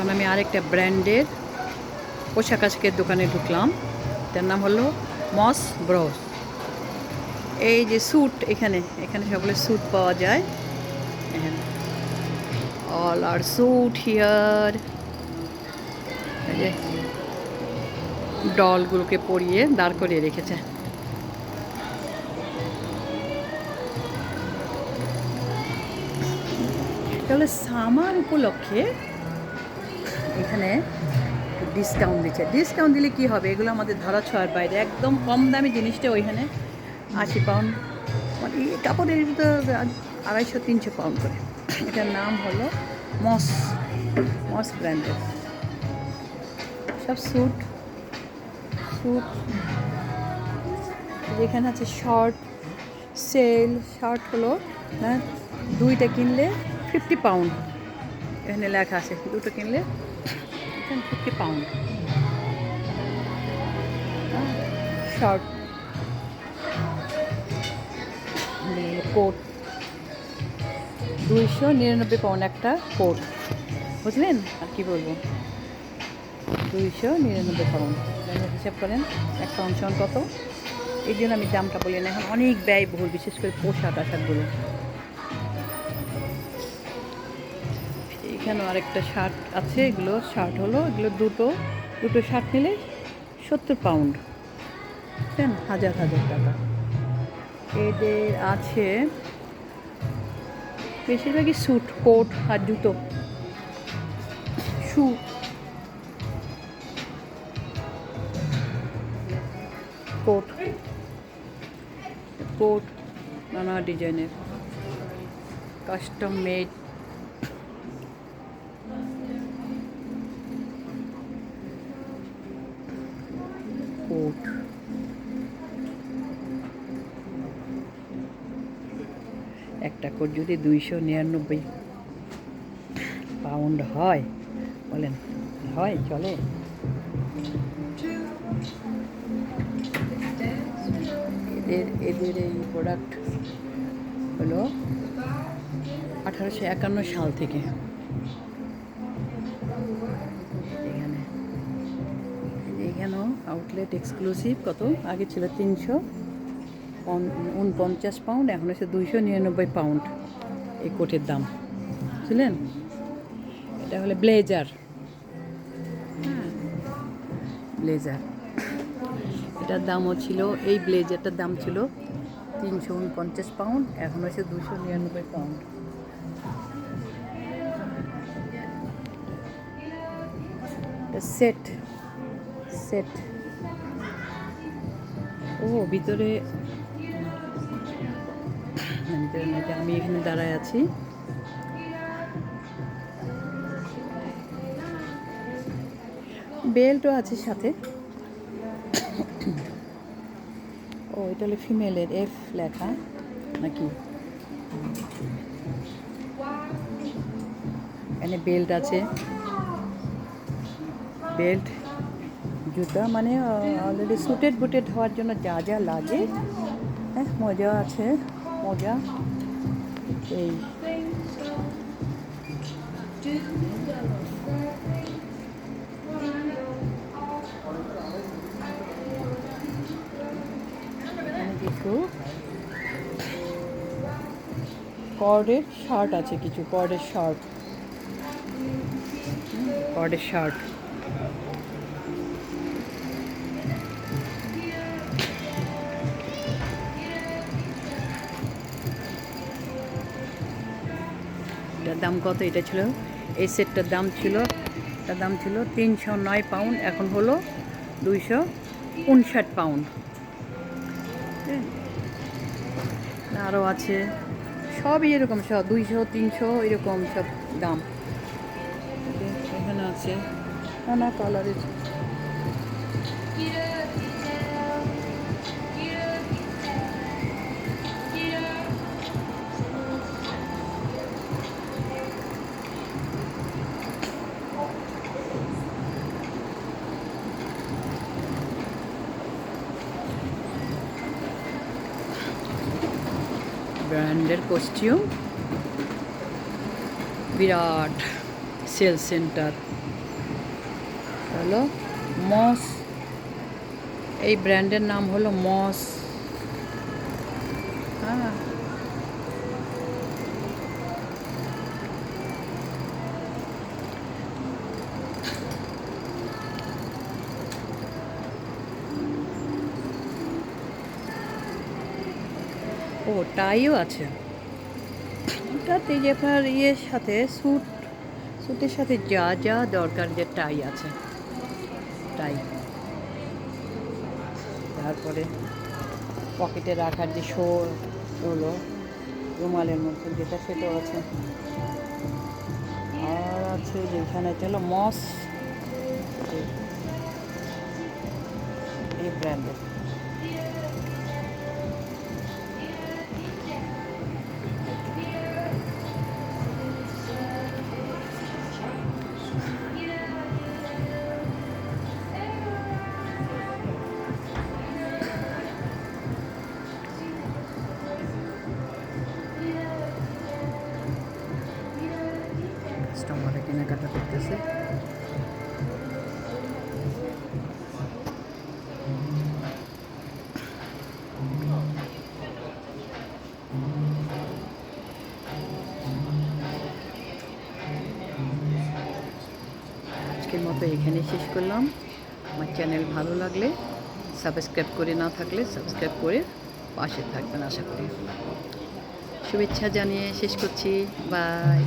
এখন আমি আরেকটা ব্র্যান্ডের পোশাক আশাকের দোকানে ঢুকলাম। তার নাম হলো মস ব্রস। এই যে স্যুট এখানে এখানে সকলের স্যুট পাওয়া যায়। অল আর স্যুট হিয়ার ডলগুলোকে পরিয়ে দাঁড় করিয়ে রেখেছে। তাহলে সামার উপলক্ষে এখানে ডিসকাউন্ট দিচ্ছে। ডিসকাউন্ট দিলে কি হবে? এগুলো আমাদের ধরা ছোঁয়ার বাইরে। একদম কম দামি জিনিসটা ওইখানে আশি পাউন্ড মানে এই কাপড়ের তো আড়াইশো, তিনশো পাউন্ড করে। এটার নাম হলো মস মস ব্র্যান্ডের সব স্যুট স্যুট যেখানে আছে শর্ট সেল শার্ট হলো হ্যাঁ দুইটা কিনলে ফিফটি পাউন্ড এখানে লেখা আছে, দুটো কিনলে এখানে ফিফটি পাউন্ড শর্ট কোট দুইশো নিরানব্বই পাউন্ড একটা কোট বুঝলেন? আর কি বলব? দুইশো নিরানব্বই পাউন্ড হিসাব করেন, এক পাউন্ড কত? এই জন্য আমি দামটা বলি না। এখন অনেক ব্যয়বহুল, বিশেষ করে পোশাক আশাকগুলো এখানেও আরেকটা শার্ট আছে, এগুলো শার্ট হলো, এগুলো দুটো দুটো শার্ট নিলে সত্তর পাউন্ড। বুঝলেন হাজার হাজার টাকা। এদের আছে বেশিরভাগই স্যুট, কোট আর জুতো। শু। কোট। কোট নানা ডিজাইনের। কাস্টম মেড কোট একটা কোট যদি দুইশো নিরানব্বই পাউন্ড হয়, বলেন, হয়, চলে। এদের এদের এই প্রোডাক্ট হলো আঠারোশো একান্ন সাল থেকে। আউটলেট এক্সক্লুসিভ কত? আগে ছিল তিনশো উনপঞ্চাশ পাউন্ড এখন হচ্ছে দুইশো নিরানব্বই পাউন্ড এই কোটের দাম। বুঝলেন? এটা হলো ব্লেজার। ব্লেজার। এটার দামও ছিল, এই ব্লেজারটার দাম ছিল তিনশো উনপঞ্চাশ পাউন্ড এখন হচ্ছে দুশো নিরানব্বই পাউন্ড সেট সেট ও ভিতরে আমি এখানে দাঁড়ায় আছি। বেল্টও আছে সাথে। ও, এটা হলো ফিমেলের এফ লেখা। নাকি? এখানে বেল্ট আছে। বেল্ট জুতা মানে অলরেডি সুটেড বুটেড হওয়ার জন্য যা যা লাগে। হ্যাঁ মজা আছে, মজা। এই। কর্ডের শার্ট আছে কিছু কর্ডের শার্ট কর্ডের শার্ট এটার দাম কত? এটা ছিল, এই সেটটার দাম ছিল তার দাম ছিল তিনশো নয় পাউন্ড, এখন হলো দুইশো উনষাট পাউন্ড। আরও আছে, সবই এরকম সব, দুইশো, তিনশো, এরকম সব দাম। এখানে আছে নানা কালারের ব্র্যান্ডের কস্টিউম বিরাট সেল সেন্টার হলো মস। এই ব্র্যান্ডের নাম হলো মস। হ্যাঁ। ও টাইও আছে ওটাতে যে আপনার ইয়ের সাথে স্যুট স্যুটের সাথে যা যা দরকার যে টাই আছে। টাই তারপরে পকেটে রাখার যে শো হলো রুমালের মধ্যে যেটা সেটাও আছে। আর আছে যেখানে হলো মস, এই ব্র্যান্ডের আজকের মতো এখানে শেষ করলাম। আমার চ্যানেল ভালো লাগলে সাবস্ক্রাইব করে না থাকলে সাবস্ক্রাইব করে পাশে থাকবেন আশা করি। শুভেচ্ছা জানিয়ে শেষ করছি। বাই।